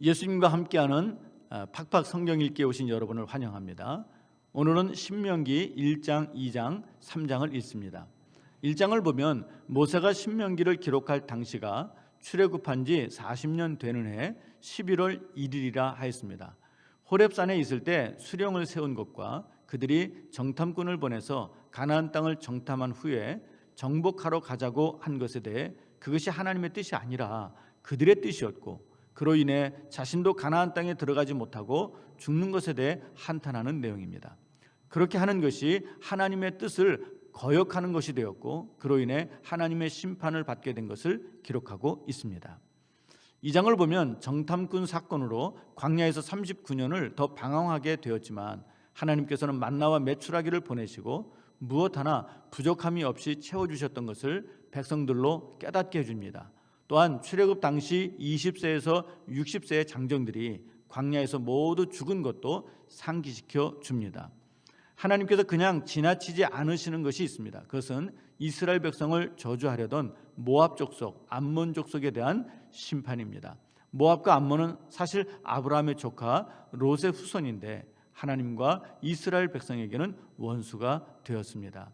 예수님과 함께하는 아, 팍팍 성경 읽기에 오신 여러분을 환영합니다. 오늘은 신명기 1장, 2장, 3장을 읽습니다. 1장을 보면 모세가 신명기를 기록할 당시가 출애굽한 지 40년 되는 해 11월 1일이라 하였습니다. 호렙산에 있을 때 수령을 세운 것과 그들이 정탐꾼을 보내서 가나안 땅을 정탐한 후에 정복하러 가자고 한 것에 대해 그것이 하나님의 뜻이 아니라 그들의 뜻이었고 그로 인해 자신도 가나안 땅에 들어가지 못하고 죽는 것에 대해 한탄하는 내용입니다. 그렇게 하는 것이 하나님의 뜻을 거역하는 것이 되었고 그로 인해 하나님의 심판을 받게 된 것을 기록하고 있습니다. 이 장을 보면 정탐꾼 사건으로 광야에서 39년을 더 방황하게 되었지만 하나님께서는 만나와 메추라기를 보내시고 무엇 하나 부족함이 없이 채워 주셨던 것을 백성들로 깨닫게 해 줍니다. 또한 출애굽 당시 20세에서 60세의 장정들이 광야에서 모두 죽은 것도 상기시켜 줍니다. 하나님께서 그냥 지나치지 않으시는 것이 있습니다. 그것은 이스라엘 백성을 저주하려던 모압 족속, 암몬 족속에 대한 심판입니다. 모압과 암몬은 사실 아브라함의 조카 롯의 후손인데 하나님과 이스라엘 백성에게는 원수가 되었습니다.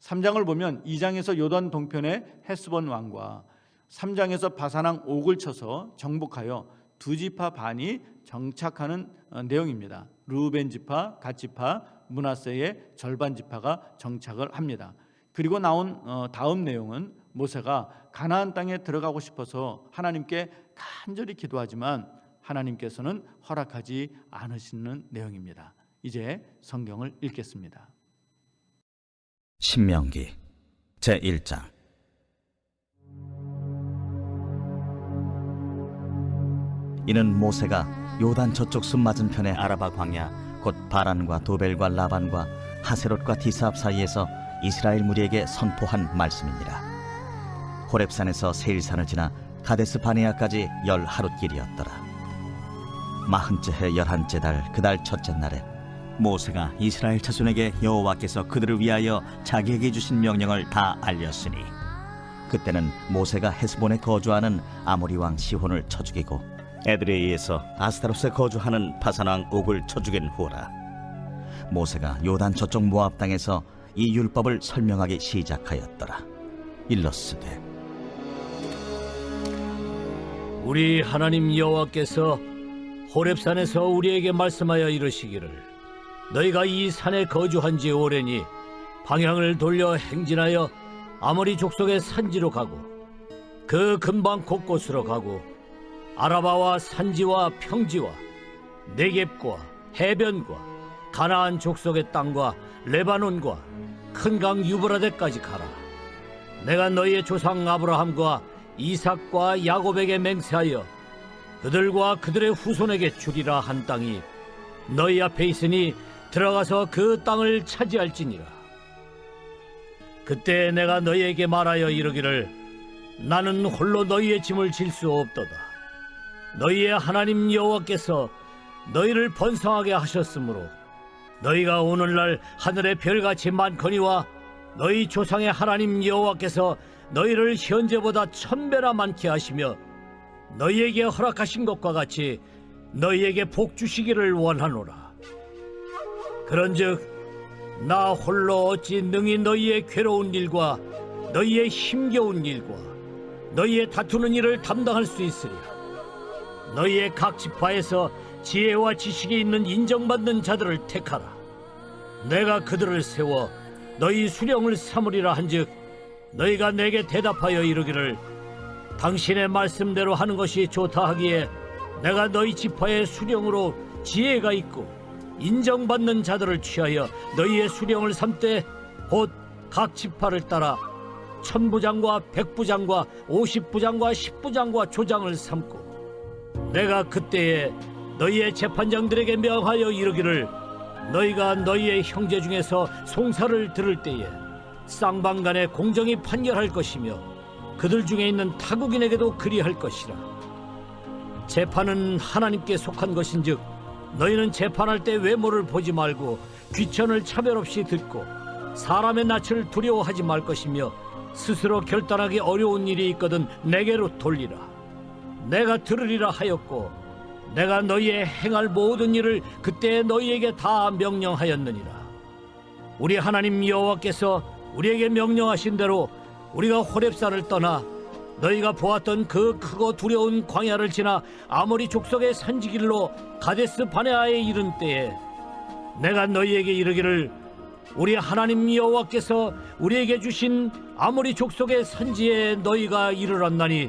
3장을 보면 2장에서 요단 동편의 헤스본 왕과 3장에서 바사랑 옥을 쳐서 정복하여 두 지파 반이 정착하는 어, 내용입니다. 루벤 지파, 갓 지파, 문하세의 절반 지파가 정착을 합니다. 그리고 나온 어, 다음 내용은 모세가 가나안 땅에 들어가고 싶어서 하나님께 간절히 기도하지만 하나님께서는 허락하지 않으시는 내용입니다. 이제 성경을 읽겠습니다. 신명기 제 1장 이는 모세가 요단 저쪽 숲 맞은편의 아라바 광야 곧 바란과 도벨과 라반과 하세롯과 디사압 사이에서 이스라엘 무리에게 선포한 말씀이니라. 호렙산에서 세일산을 지나 가데스 바네아까지 열 하룻길이었더라. 마흔째 해 열한째 달 그달 첫째 날에 모세가 이스라엘 자손에게 여호와께서 그들을 위하여 자기에게 주신 명령을 다 알렸으니 그때는 모세가 헤스본에 거주하는 아모리 왕 시혼을 쳐 죽이고 의해서 아스타로스에 거주하는 바산왕 옥을 쳐 죽인 후라. 모세가 요단 저쪽 모압 땅에서 이 율법을 설명하기 시작하였더라. 일러스되 우리 하나님 여호와께서 호렙산에서 우리에게 말씀하여 이르시기를 너희가 이 산에 거주한 지 오래니 방향을 돌려 행진하여 아모리 족속의 산지로 가고 그 근방 곳곳으로 가고 아라바와 산지와 평지와 네겝과 해변과 가나안 족속의 땅과 레바논과 큰 강 유브라데까지 가라 내가 너희의 조상 아브라함과 이삭과 야곱에게 맹세하여 그들과 그들의 후손에게 주리라 한 땅이 너희 앞에 있으니 들어가서 그 땅을 차지할지니라. 그때 내가 너희에게 말하여 이르기를 나는 홀로 너희의 짐을 질 수 없도다. 너희의 하나님 여호와께서 너희를 번성하게 하셨으므로 너희가 오늘날 하늘의 별같이 많거니와 너희 조상의 하나님 여호와께서 너희를 현재보다 천배나 많게 하시며 너희에게 허락하신 것과 같이 너희에게 복 주시기를 원하노라. 그런즉 나 홀로 어찌 능히 너희의 괴로운 일과 너희의 힘겨운 일과 너희의 다투는 일을 담당할 수 있으랴. 너희의 각 지파에서 지혜와 지식이 있는 인정받는 자들을 택하라. 내가 그들을 세워 너희 수령을 삼으리라 한즉 너희가 내게 대답하여 이르기를 당신의 말씀대로 하는 것이 좋다 하기에 내가 너희 지파의 수령으로 지혜가 있고 인정받는 자들을 취하여 너희의 수령을 삼되 곧 각 지파를 따라 천부장과 백부장과 오십부장과 십부장과 조장을 삼고 내가 그때에 너희의 재판장들에게 명하여 이르기를 너희가 너희의 형제 중에서 송사를 들을 때에 쌍방간에 공정히 판결할 것이며 그들 중에 있는 타국인에게도 그리할 것이라. 재판은 하나님께 속한 것인즉 너희는 재판할 때 외모를 보지 말고 귀천을 차별 없이 듣고 사람의 낯을 두려워하지 말 것이며 스스로 결단하기 어려운 일이 있거든 내게로 돌리라. 내가 들으리라 하였고 내가 너희의 행할 모든 일을 그때 너희에게 다 명령하였느니라. 우리 하나님 여호와께서 우리에게 명령하신 대로 우리가 호렙산을 떠나 너희가 보았던 그 크고 두려운 광야를 지나 아모리 족속의 산지길로 가데스 바네아에 이른 때에 내가 너희에게 이르기를 우리 하나님 여호와께서 우리에게 주신 아모리 족속의 산지에 너희가 이르렀나니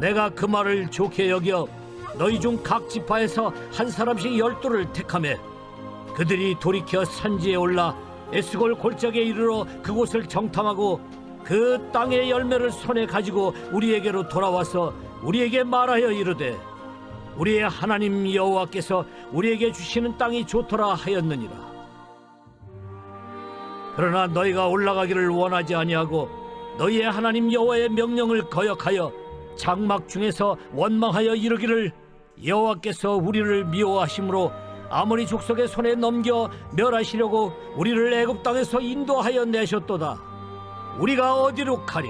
내가 그 말을 좋게 여겨 너희 중 각 지파에서 한 사람씩 열두를 택하매 그들이 돌이켜 산지에 올라 에스골 골짜기에 이르러 그곳을 정탐하고 그 땅의 열매를 손에 가지고 우리에게로 돌아와서 우리에게 말하여 이르되 우리의 하나님 여호와께서 우리에게 주시는 땅이 좋더라 하였느니라. 그러나 너희가 올라가기를 원하지 아니하고 너희의 하나님 여호와의 명령을 거역하여 장막 중에서 원망하여 이르기를 여호와께서 우리를 미워하심으로 아모리 족속의 손에 넘겨 멸하시려고 우리를 애굽 땅에서 인도하여 내셨도다. 우리가 어디로 가랴?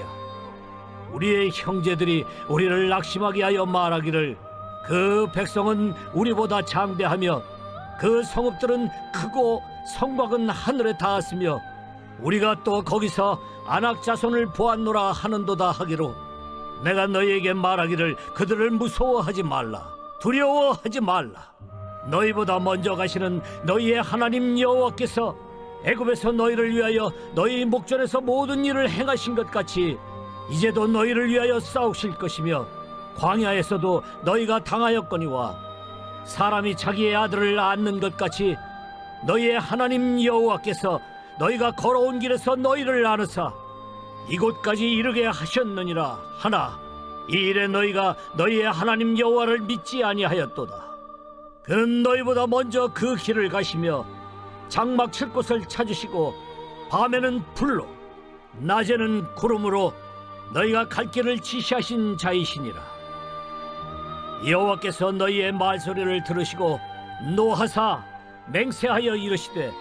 우리의 형제들이 우리를 낙심하게 하여 말하기를 그 백성은 우리보다 장대하며 그 성읍들은 크고 성곽은 하늘에 닿았으며 우리가 또 거기서 안악 자손을 보았노라 하는도다 하기로 내가 너희에게 말하기를 그들을 무서워하지 말라. 두려워하지 말라. 너희보다 먼저 가시는 너희의 하나님 여호와께서 애굽에서 너희를 위하여 너희 목전에서 모든 일을 행하신 것 같이 이제도 너희를 위하여 싸우실 것이며 광야에서도 너희가 당하였거니와 사람이 자기의 아들을 낳는 것 같이 너희의 하나님 여호와께서 너희가 걸어온 길에서 너희를 나누사 이곳까지 이르게 하셨느니라 하나 이 일에 너희가 너희의 하나님 여호와를 믿지 아니하였도다. 그는 너희보다 먼저 그 길을 가시며 장막 칠 곳을 찾으시고 밤에는 불로 낮에는 구름으로 너희가 갈 길을 지시하신 자이시니라. 여호와께서 너희의 말소리를 들으시고 노하사 맹세하여 이르시되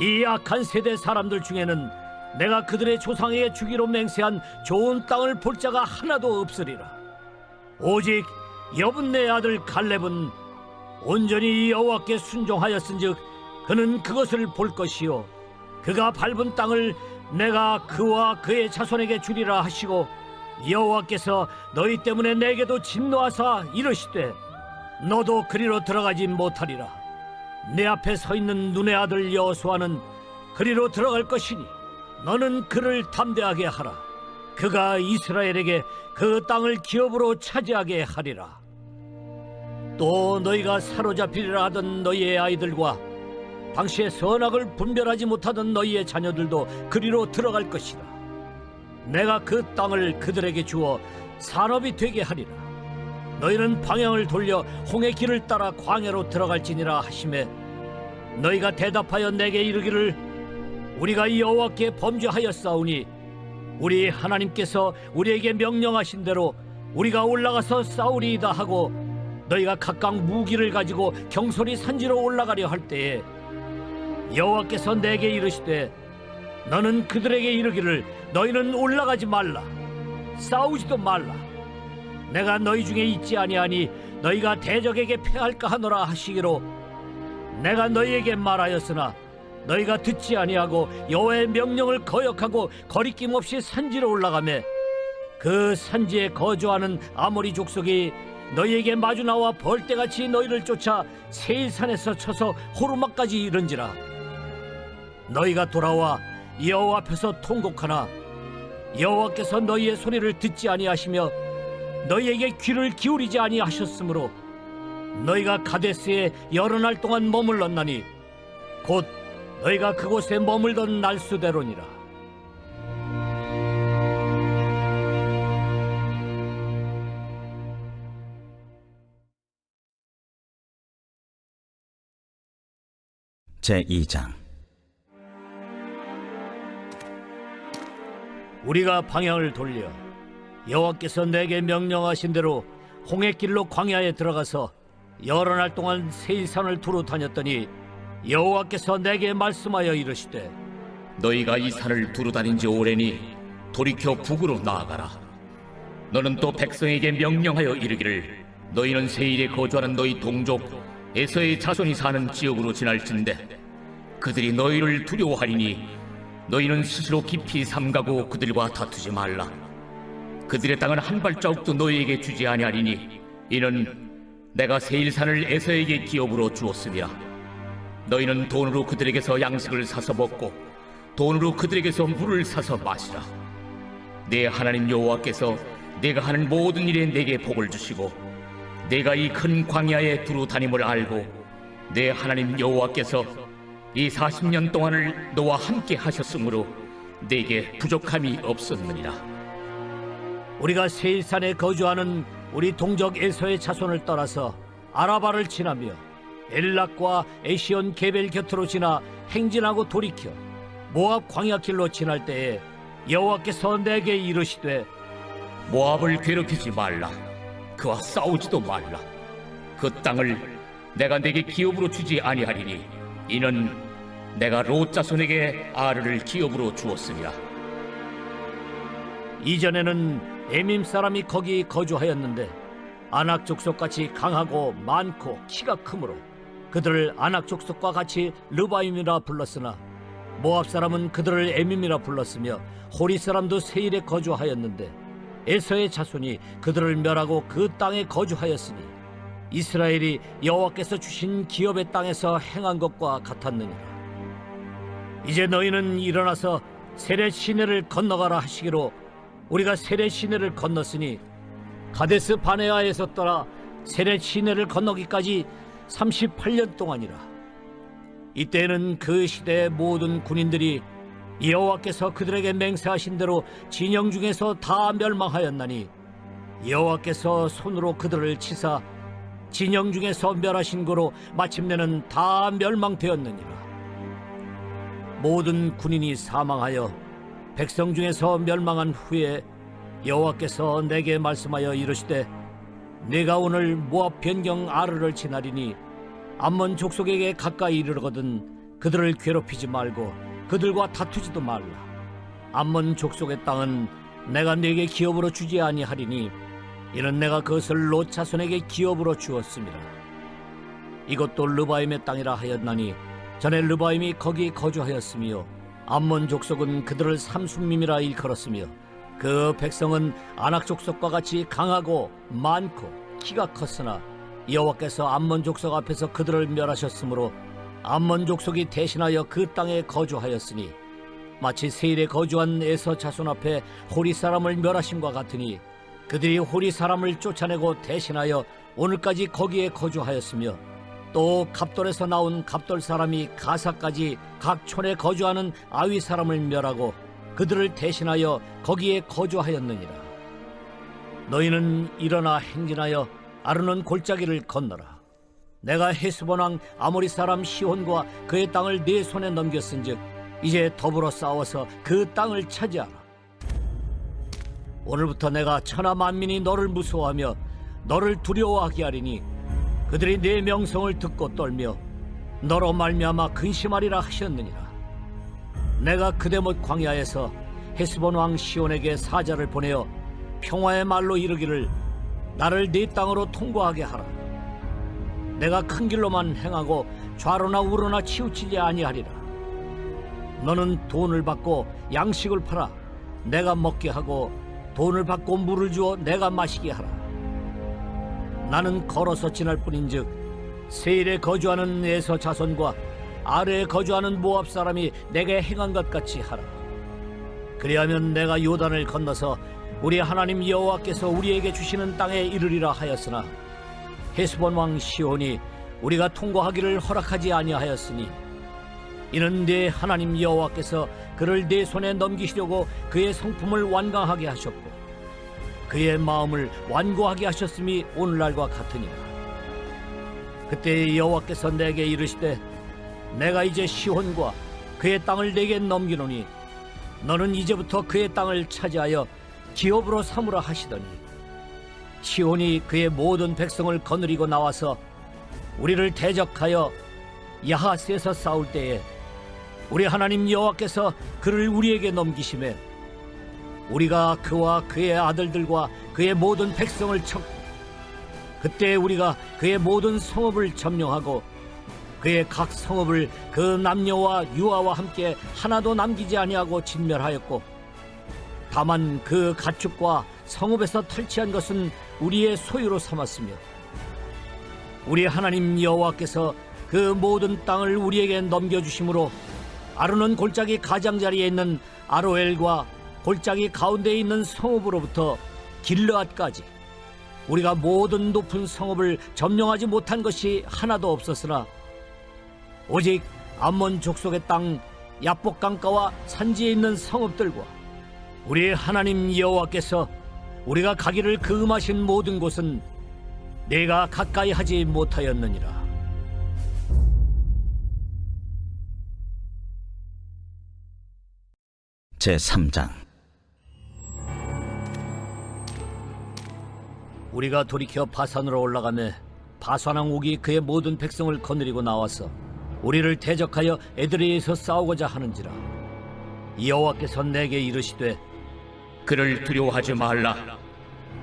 이 악한 세대 사람들 중에는 내가 그들의 조상에게 주기로 맹세한 좋은 땅을 볼 자가 하나도 없으리라. 오직 여분네 아들 갈렙은 온전히 여호와께 순종하였은즉 그는 그것을 볼 것이요 그가 밟은 땅을 내가 그와 그의 자손에게 주리라 하시고 여호와께서 너희 때문에 내게도 진노하사 이르시되 너도 그리로 들어가지 못하리라. 내 앞에 서 있는 눈의 아들 여호수아는 그리로 들어갈 것이니 너는 그를 담대하게 하라 그가 이스라엘에게 그 땅을 기업으로 차지하게 하리라 또 너희가 사로잡히리라 하던 너희의 아이들과 당시에 선악을 분별하지 못하던 너희의 자녀들도 그리로 들어갈 것이라. 내가 그 땅을 그들에게 주어 산업이 되게 하리라. 너희는 방향을 돌려 홍해 길을 따라 광야로 들어갈지니라 하심에 너희가 대답하여 내게 이르기를 우리가 여호와께 범죄하였사오니 우리 하나님께서 우리에게 명령하신 대로 우리가 올라가서 싸우리이다 하고 너희가 각각 무기를 가지고 경솔이 산지로 올라가려 할 때에 여호와께서 내게 이르시되 너는 그들에게 이르기를 너희는 올라가지 말라 싸우지도 말라. 내가 너희 중에 있지 아니하니 너희가 대적에게 패할까 하노라 하시기로 내가 너희에게 말하였으나 너희가 듣지 아니하고 여호와의 명령을 거역하고 거리낌 없이 산지로 올라가매 그 산지에 거주하는 아모리 족속이 너희에게 마주 나와 벌떼같이 너희를 쫓아 세일산에서 쳐서 호르마까지 이른지라. 너희가 돌아와 여호와 앞에서 통곡하나 여호와께서 너희의 소리를 듣지 아니하시며 너희에게 귀를 기울이지 아니하셨으므로 너희가 가데스에 여러 날 동안 머물렀나니 곧 너희가 그곳에 머물던 날수대로니라. 제2장 우리가 방향을 돌려 여호와께서 내게 명령하신 대로 홍해길로 광야에 들어가서 여러 날 동안 세일산을 두루 다녔더니 여호와께서 내게 말씀하여 이르시되 너희가 이 산을 두루 다닌 지 오래니 돌이켜 북으로 나아가라. 너는 또 백성에게 명령하여 이르기를 너희는 세일에 거주하는 너희 동족 에서의 자손이 사는 지역으로 지날진대 그들이 너희를 두려워하리니 너희는 스스로 깊이 삼가고 그들과 다투지 말라. 그들의 땅은 한 발자국도 너희에게 주지 아니하리니 이는 내가 세일산을 에서에게 기업으로 주었음이라. 너희는 돈으로 그들에게서 양식을 사서 먹고 돈으로 그들에게서 물을 사서 마시라. 내 하나님 여호와께서 내가 하는 모든 일에 내게 복을 주시고 내가 이 큰 광야에 두루 다님을 알고 내 하나님 여호와께서 이 40년 동안을 너와 함께 하셨으므로 내게 부족함이 없었느니라. 우리가 세일산에 거주하는 우리 동족 에서의 자손을 따라서 아라바를 지나며 엘락과 에시온 게벨 곁으로 지나 행진하고 돌이켜 모압 광야길로 지날 때에 여호와께서 내게 이르시되 모압을 괴롭히지 말라. 그와 싸우지도 말라. 그 땅을 내가 내게 기업으로 주지 아니하리니 이는 내가 롯 자손에게 아르를 기업으로 주었음이라. 이전에는 에밈 사람이 거기 거주하였는데 아낙 족속같이 강하고 많고 키가 크므로 그들을 아낙 족속과 같이 르바임이라 불렀으나 모압 사람은 그들을 에밈이라 불렀으며 호리 사람도 세일에 거주하였는데 에서의 자손이 그들을 멸하고 그 땅에 거주하였으니 이스라엘이 여호와께서 주신 기업의 땅에서 행한 것과 같았느니라. 이제 너희는 일어나서 세례 시내를 건너가라 하시기로 우리가 세례 시내를 건넜으니 가데스 바네아에서 떠나 세례 시내를 건너기까지 38년 동안이라. 이때는 그 시대의 모든 군인들이 여호와께서 그들에게 맹세하신 대로 진영 중에서 다 멸망하였나니 여호와께서 손으로 그들을 치사 진영 중에서 멸하신 거로 마침내는 다 멸망되었느니라. 모든 군인이 사망하여 백성 중에서 멸망한 후에 여호와께서 내게 말씀하여 이르시되 내가 오늘 모압 변경 아르를 지나리니 암몬 족속에게 가까이 이르거든 그들을 괴롭히지 말고 그들과 다투지도 말라. 암몬 족속의 땅은 내가 네게 기업으로 주지 아니하리니 이는 내가 그것을 롯 자손에게 기업으로 주었습니다. 이것도 르바임의 땅이라 하였나니 전에 르바임이 거기 거주하였으며 암몬 족속은 그들을 삼순밈이라 일컬었으며 그 백성은 아낙 족속과 같이 강하고 많고 키가 컸으나 여호와께서 암몬 족속 앞에서 그들을 멸하셨으므로 암몬 족속이 대신하여 그 땅에 거주하였으니 마치 세일에 거주한 에서 자손 앞에 호리 사람을 멸하심과 같으니 그들이 호리 사람을 쫓아내고 대신하여 오늘까지 거기에 거주하였으며 또 갑돌에서 나온 갑돌 사람이 가사까지 각 촌에 거주하는 아위 사람을 멸하고 그들을 대신하여 거기에 거주하였느니라. 너희는 일어나 행진하여 아르논 골짜기를 건너라. 내가 헤스본 왕 아모리 사람 시혼과 그의 땅을 네 손에 넘겼은즉 이제 더불어 싸워서 그 땅을 차지하라. 오늘부터 내가 천하 만민이 너를 무서워하며 너를 두려워하게 하리니 그들이 내 명성을 듣고 떨며 너로 말미암아 근심하리라 하셨느니라. 내가 그대못 광야에서 헤스본 왕 시온에게 사자를 보내어 평화의 말로 이르기를 나를 네 땅으로 통과하게 하라. 내가 큰 길로만 행하고 좌로나 우로나 치우치지 아니하리라. 너는 돈을 받고 양식을 팔아 내가 먹게 하고 돈을 받고 물을 주어 내가 마시게 하라. 나는 걸어서 지날 뿐인즉 세일에 거주하는 에서 자손과 아래에 거주하는 모압 사람이 내게 행한 것 같이 하라. 그리하면 내가 요단을 건너서 우리 하나님 여호와께서 우리에게 주시는 땅에 이르리라 하였으나 헤스본 왕 시온이 우리가 통과하기를 허락하지 아니하였으니 이는 내 하나님 여호와께서 그를 내 손에 넘기시려고 그의 성품을 완강하게 하셨고 그의 마음을 완고하게 하셨음이 오늘날과 같으니라 그때 여호와께서 내게 이르시되 내가 이제 시혼과 그의 땅을 내게 넘기노니 너는 이제부터 그의 땅을 차지하여 기업으로 삼으라 하시더니 시혼이 그의 모든 백성을 거느리고 나와서 우리를 대적하여 야하스에서 싸울 때에 우리 하나님 여호와께서 그를 우리에게 넘기심에 우리가 그와 그의 아들들과 그의 모든 백성을 쳤고 그때 우리가 그의 모든 성읍을 점령하고 그의 각 성읍을 그 남녀와 유아와 함께 하나도 남기지 아니하고 진멸하였고 다만 그 가축과 성읍에서 탈취한 것은 우리의 소유로 삼았으며 우리 하나님 여호와께서 그 모든 땅을 우리에게 넘겨주심으로 아르논 골짜기 가장자리에 있는 아로엘과 골짜기 가운데에 있는 성읍으로부터 길르앗까지 우리가 모든 높은 성읍을 점령하지 못한 것이 하나도 없었으나 오직 암몬 족속의 땅 야복 강가와 산지에 있는 성읍들과 우리 하나님 여호와께서 우리가 가기를 금하신 모든 곳은 내가 가까이 하지 못하였느니라. 제 3장 우리가 돌이켜 바산으로 올라가매 바산왕 옥이 그의 모든 백성을 거느리고 나와서 우리를 대적하여 에드레에서 싸우고자 하는지라 여호와께서 내게 이르시되 그를 두려워하지 말라.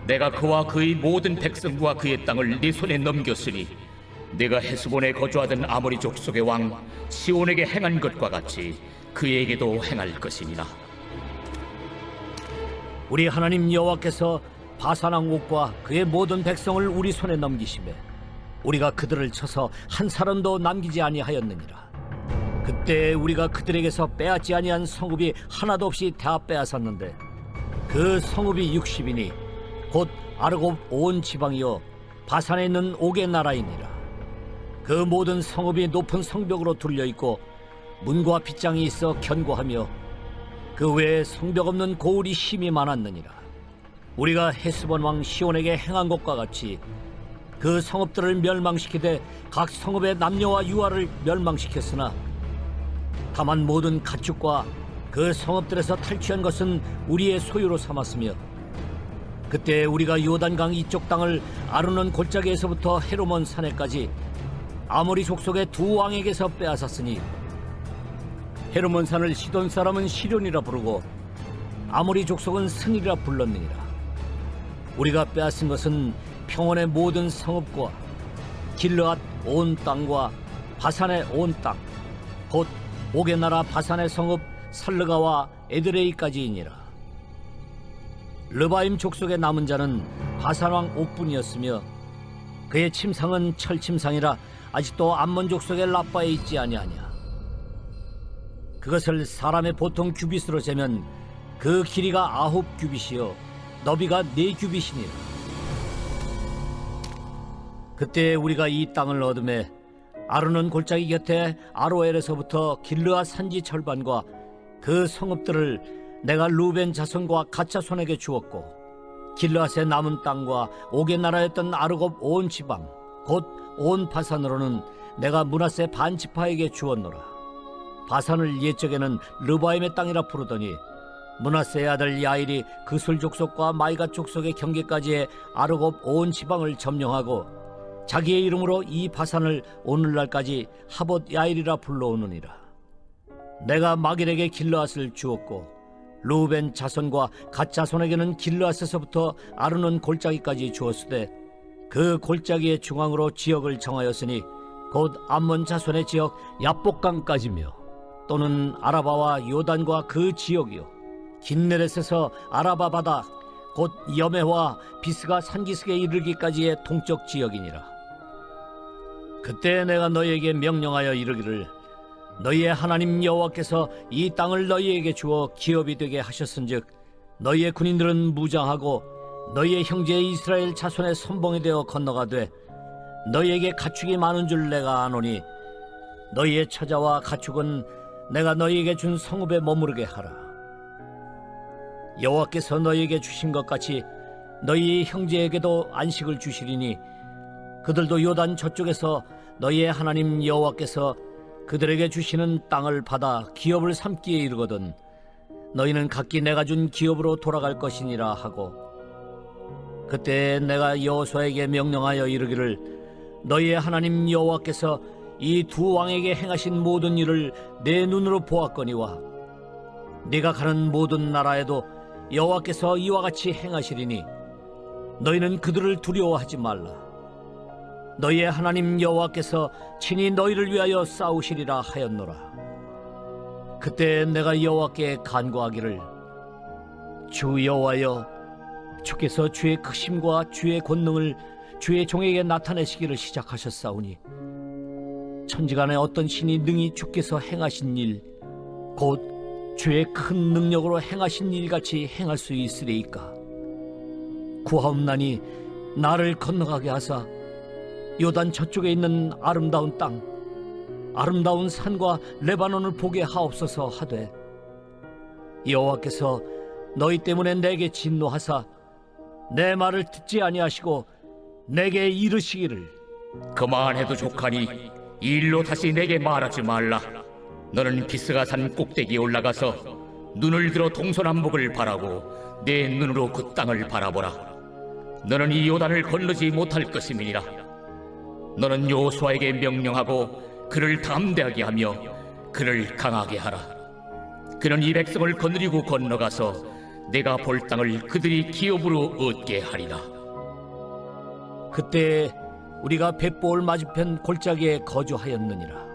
내가 그와 그의 모든 백성과 그의 땅을 네 손에 넘겼으니 내가 헤스본에 거주하던 아모리 족속의 왕 시온에게 행한 것과 같이 그에게도 행할 것이니라. 우리 하나님 여호와께서 바산왕 옥과 그의 모든 백성을 우리 손에 넘기시매 우리가 그들을 쳐서 한 사람도 남기지 아니하였느니라 그때 우리가 그들에게서 빼앗지 아니한 성읍이 하나도 없이 다 빼앗았는데 그 성읍이 60이니 곧 아르곱 온 지방이요 바산에 있는 옥의 나라이니라 그 모든 성읍이 높은 성벽으로 둘려 있고 문과 빗장이 있어 견고하며 그 외에 성벽 없는 고울이 심이 많았느니라. 우리가 헤스본 왕 시온에게 행한 것과 같이 그 성읍들을 멸망시키되 각 성읍의 남녀와 유아를 멸망시켰으나 다만 모든 가축과 그 성읍들에서 탈취한 것은 우리의 소유로 삼았으며 그때 우리가 요단강 이쪽 땅을 아르논 골짜기에서부터 헤로몬 산에까지 아모리 족속의 두 왕에게서 빼앗았으니 헤르몬 산을 시돈 사람은 시련이라 부르고 아모리 족속은 승이라 불렀느니라. 우리가 빼앗은 것은 평원의 모든 성읍과 길르앗 온 땅과 바산의 온 땅, 곧 옥의 나라 바산의 성읍 살르가와 에드레이까지이니라. 르바임 족속의 남은 자는 바산 왕 옥뿐이었으며 그의 침상은 철침상이라 아직도 암몬 족속의 라빠에 있지 아니하냐. 그것을 사람의 보통 규빗으로 재면 그 길이가 아홉 규빗이요 너비가 네 규빗이니라. 그때 우리가 이 땅을 얻음에 아르논 골짜기 곁에 아로엘에서부터 길르아 산지 철반과 그 성읍들을 내가 루벤 자손과 가차 손에게 주었고 길르앗의 남은 땅과 옥의 나라였던 아르곱 온 지방 곧 온 바산으로는 내가 문하세 반지파에게 주었노라. 바산을 옛적에는 르바임의 땅이라 부르더니 문하세의 아들 야일이 그술 족속과 마이가 족속의 경계까지의 아르곱 온 지방을 점령하고 자기의 이름으로 이 바산을 오늘날까지 하봇 야일이라 불러오느니라. 내가 마길에게 길르앗을 주었고 루벤 자손과 갓 자손에게는 길르앗에서부터 아르논 골짜기까지 주었으되 그 골짜기의 중앙으로 지역을 정하였으니 곧 암몬 자손의 지역 야복강까지며 또는 아라바와 요단과 그 지역이요 긴네렛에서 아라바 바다 곧 여메와 비스가 산기슭에 이르기까지의 동쪽 지역이니라 그때 내가 너희에게 명령하여 이르기를 너희의 하나님 여호와께서 이 땅을 너희에게 주어 기업이 되게 하셨은즉 너희의 군인들은 무장하고 너희의 형제 이스라엘 자손의 선봉이 되어 건너가되 너희에게 가축이 많은 줄 내가 아노니 너희의 처자와 가축은 내가 너희에게 준 성읍에 머무르게 하라. 여호와께서 너희에게 주신 것 같이 너희 형제에게도 안식을 주시리니 그들도 요단 저쪽에서 너희의 하나님 여호와께서 그들에게 주시는 땅을 받아 기업을 삼기에 이르거든 너희는 각기 내가 준 기업으로 돌아갈 것이니라 하고 그때 내가 여호수아에게 명령하여 이르기를 너희의 하나님 여호와께서 이 두 왕에게 행하신 모든 일을 내 눈으로 보았거니와 네가 가는 모든 나라에도 여호와께서 이와 같이 행하시리니 너희는 그들을 두려워하지 말라 너희의 하나님 여호와께서 친히 너희를 위하여 싸우시리라 하였노라. 그때 내가 여호와께 간구하기를 주 여호와여 주께서 주의 크심과 주의 권능을 주의 종에게 나타내시기를 시작하셨사오니 천지간에 어떤 신이 능히 주께서 행하신 일 곧 주의 큰 능력으로 행하신 일 같이 행할 수 있으리이까? 구하옵나니 나를 건너가게 하사 요단 저쪽에 있는 아름다운 땅 아름다운 산과 레바논을 보게 하옵소서 하되 여호와께서 너희 때문에 내게 진노하사 내 말을 듣지 아니하시고 내게 이르시기를 그만해도 족하니 이 일로 다시 내게 말하지 말라. 너는 비스가 산 꼭대기에 올라가서 눈을 들어 동서남북을 바라고 내 눈으로 그 땅을 바라보라. 너는 이 요단을 건너지 못할 것임이니라. 너는 요수아에게 명령하고 그를 담대하게 하며 그를 강하게 하라. 그는 이 백성을 거느리고 건너가서 내가 볼 땅을 그들이 기업으로 얻게 하리라. 그때 우리가 벳볼 맞은편 골짜기에 거주하였느니라